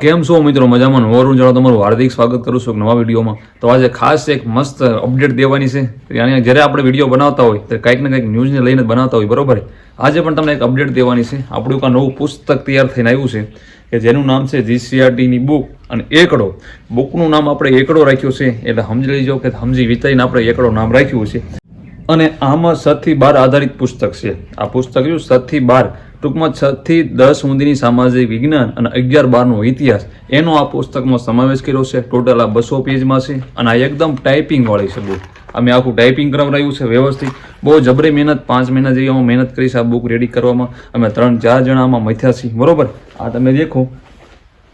કેમ છો મિત્રો? મજામાં નવરું જાણો તમારું હાર્દિક સ્વાગત કરું છું એક નવા વિડીયોમાં. તો આજે ખાસ એક મસ્ત અપડેટ દેવાની છે. યાની જ્યારે આપણે વીડિયો બનાવતા હોય તો કંઈક ને કંઈક ન્યૂઝને લઈને બનાવતા હોય, બરોબર આજે પણ તમને એક અપડેટ દેવાની છે. આપણું એક નવું પુસ્તક તૈયાર થઈને આવ્યું છે, કે જેનું નામ છે જીસીઆરટીની બુક અને એકડો. બુકનું નામ આપણે એકડો રાખ્યું છે, એટલે સમજી લેજો કે સમજી વિચારીને આપણે એકડો નામ રાખ્યું છે. અને આમાં સતથી બાર આધારિત પુસ્તક છે. આ પુસ્તક જો સથી બાર ટૂંકમાં છ થી દસ સુધીની સામાજિક વિજ્ઞાન અને અગિયાર બારનો ઇતિહાસ. એનો આ પુસ્તકમાં સમાવેશ કર્યો છે. ટોટલ આ બસો પેજમાં છે અને આ એકદમ ટાઈપિંગ વાળી છે બુક અમે આખું ટાઈપિંગ કરાવડાવ્યું છે વ્યવસ્થિત. બહુ જબરી મહેનત, પાંચ મહિના જેવી અમે મહેનત કરી છે આ બુક રેડી કરવામાં. અમે ત્રણ ચાર જણા આમાં મથ્યા છીએ. બરોબર? આ તમે દેખો.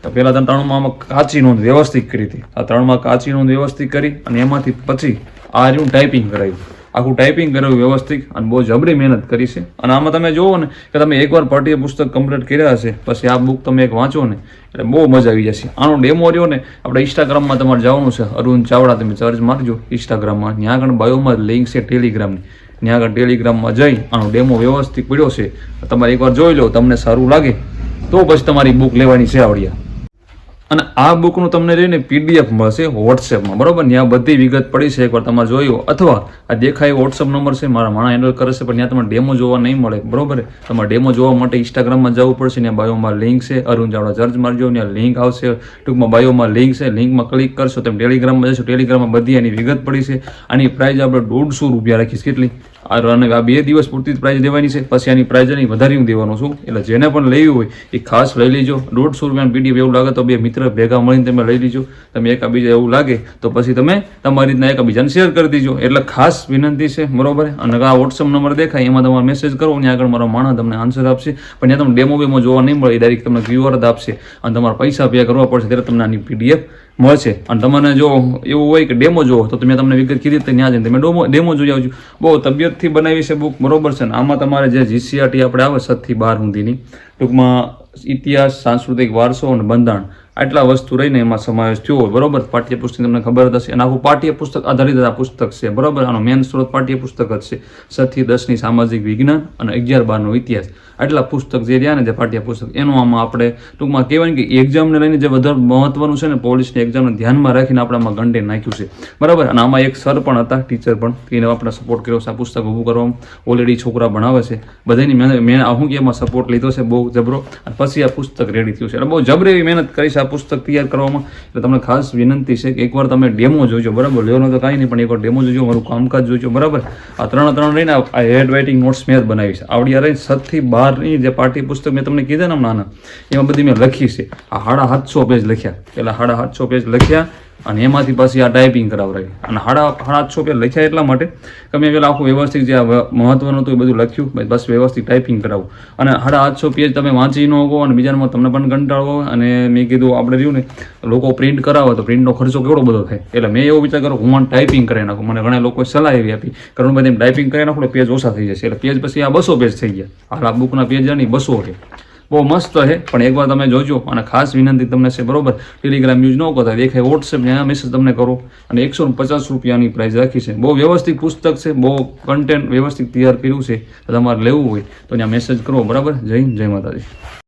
તો પહેલાં ત્રણ ત્રણમાં આમાં કાચી નોંધ વ્યવસ્થિત કરી હતી. આ ત્રણમાં કાચી નોંધ વ્યવસ્થિત કરી અને એમાંથી પછી આ રહ્યું ટાઈપિંગ કરાવ્યું આખું ટાઈપિંગ કર્યું વ્યવસ્થિત અને બહુ જબરી મહેનત કરી છે. અને આમાં તમે જુઓ ને કે તમે એકવાર પાઠ્ય પુસ્તક કમ્પ્લીટ કર્યા હશે, પછી આ બુક તમે એક વાંચો ને, એટલે બહુ મજા આવી જશે. આનો ડેમો રહ્યો ને, આપણે ઇન્સ્ટાગ્રામમાં તમારે જવાનું છે. અરુણ ચાવડા, તમે સર્ચ મારજો. ઇન્સ્ટાગ્રામમાં ત્યાં આગળ બાયોમાં લિંક છે ટેલિગ્રામની ત્યાં આગળ ટેલિગ્રામમાં જઈ, આનો ડેમો વ્યવસ્થિત પડ્યો છે. તમારે એકવાર જોઈ લો, તમને સારું લાગે. તો પછી તમારી બુક લેવાની છે આવડિયા. અને આ બુકનું તમને રહીને પીડીએફ મળશે વોટ્સએપમાં બરાબર? ત્યાં બધી વિગત પડી છે, એકવાર તમારે જોયો. અથવા આ દેખાય વોટ્સએપ નંબર છે, મારા માણા હેન્ડલ કરે છે, પણ ત્યાં તમારે ડેમો જોવા નહીં મળે. બરાબર? તમારે ડેમો જોવા માટે ઇન્સ્ટાગ્રામમાં જવું પડશે ત્યાં બાયોમાં લિંક છે. અરુણ ચાવડા સર્ચ મારજો ત્યાં લિંક આવશે. ટૂંકમાં બાયોમાં લિંક છે લિંકમાં ક્લિક કરશો, તમે ટેલિગ્રામમાં જશો. ટેલિગ્રામમાં બધી એની વિગત પડી છે. આની પ્રાઇસ આપણે દોઢસો રૂપિયા રાખીશ. કેટલી? અને આ બે દિવસ પૂરતી જ પ્રાઇઝ દેવાની છે. પછી આની પ્રાઇઝ નહીં વધારી હું દેવાનો છું. એટલે જેને પણ લેવી હોય એ ખાસ લઈ લેજો. દોઢસો રૂપિયાનું પીડીએફ એવું લાગે તો બે મિત્ર ભેગા મળીને તમે લઈ લેજો. તમે એકાબીજા એવું લાગે તો પછી તમે તમારી રીતના એકબીજાને શેર કરી દેજો. એટલે ખાસ વિનંતી છે, બરોબર? અને આ વોટ્સઅપ નંબર દેખાય, એમાં તમારે મેસેજ કરો. અને આગળ મારો માણસ તમને આન્સર આપશે. પણ ત્યાં તમને ડેમો બેમો જોવા નહીં મળે ડાયરેક્ટ તમને ક્યુઆર આપશે. અને તમારે પૈસા પે કરવા પડશે, ત્યારે તમને આની પીડીએફ મળશે અને તમને જો એવું હોય કે ડેમો જોવો, તો તમે તમને વિગત કીધી ત્યાં જઈને તમે ડેમો ડેમો જોઈ આવજો. બહુ તબિયતથી બનાવી છે બુક બરોબર છે ને? આમાં તમારે જે જીસીઆરટી આપણે આવે, સતથી બાર સુધીની, ટૂંકમાં ઇતિહાસ, સાંસ્કૃતિક વારસો અને બંધારણ આટલા વસ્તુ રહીને એમાં સમાવેશ થયો હોય, બરોબર? પાઠ્યપુસ્તક તમને ખબર હશે. અને આખું પાઠ્યપુસ્તક આધારિત આ પુસ્તક છે, બરોબર? આનો મેન સ્ત્રોત પાઠ્યપુસ્તક જ છે. સથી દસની સામાજિક વિજ્ઞાન અને અગિયાર બારનો ઇતિહાસ. આટલા પુસ્તક જે રહ્યા ને જે પાઠ્યપુસ્તક, એનું આમાં આપણે ટૂંકમાં કહેવાય ને કે એક્ઝામને લઈને જે વધારે મહત્વનું છે ને, પોલીસની એક્ઝામને ધ્યાનમાં રાખીને આપણે આમાં ગંડે નાખ્યું છે. બરાબર? અને આમાં એક સર પણ હતા, ટીચર પણ. એને આપણે સપોર્ટ કર્યો છે આ પુસ્તક ઊભું કરવામાં. ઓલરેડી છોકરા ભણાવે છે. બધાની મહેનત મેં હું કે એમાં સપોર્ટ લીધો છે, બહુ જબરો. અને પછી આ પુસ્તક રેડી થયું છે. એટલે બહુ જબરી એવી મહેનત કરી છે આ પુસ્તક તૈયાર કરવામાં. એટલે તમને ખાસ વિનંતી છે કે એકવાર તમે ડેમો જોજો, બરાબર? લેવાનો તો કાંઈ નહીં, પણ એકવાર ડેમો જોજો મારું કામકાજ જોજો, બરાબર? આ ત્રણ ત્રણ રહીને આ હેડ રાઇટિંગ નોટ્સ મેં જ બનાવી છે. આવડી રહી સતથી બારની જે પાઠ્ય પુસ્તક મેં તમને કીધા ને નાના એમાં બધી મેં લખી છે. આ સાડા સાતસો પેજ લખ્યા. એટલે સાડા સાતસો પેજ લખ્યા. અને એમાંથી પછી આ ટાઈપિંગ કરાવડાવી. અને હાડા હાડા છો પેજ લખ્યા એટલા માટે કે મેં પેલા આખું વ્યવસ્થિત જે મહત્વનું હતું એ બધું લખ્યું. બસ વ્યવસ્થિત ટાઈપિંગ કરાવું. અને હાડા આઠસો પેજ તમે વાંચી ન શકો અને બીજામાં તમને પણ કંટાળો અને મેં કીધું આપણે રહ્યું ને, લોકો પ્રિન્ટ કરાવે તો પ્રિન્ટનો ખર્ચો કેવડો બધો થાય? એટલે મેં એવો વિચાર કર્યો હું ટાઈપિંગ કરી નાખું. મને ઘણા લોકોએ સલાહ એવી આપી કારણ કે એમ ટાઈપિંગ કરી નાખો પેજ ઓછા થઈ જશે. એટલે પેજ પછી આ બસો પેજ થઈ ગયા. હાલ આ બુકના પેજ નહીં બસો છે. બહુ મસ્ત છે. પણ એકવાર તમે જોજો અને ખાસ વિનંતી તમને છે, બરોબર? ટેલિગ્રામ યુઝ ન કરતા દેખાય વોટ્સએપ ત્યાં મેસેજ તમને કરો. અને એકસો પચાસ રૂપિયાની પ્રાઇસ રાખી છે. બહુ વ્યવસ્થિત પુસ્તક છે, બહુ કન્ટેન્ટ વ્યવસ્થિત તૈયાર કર્યું છે. તમારે લેવું હોય તો ત્યાં મેસેજ કરો, બરાબર? જય જય માતાજી.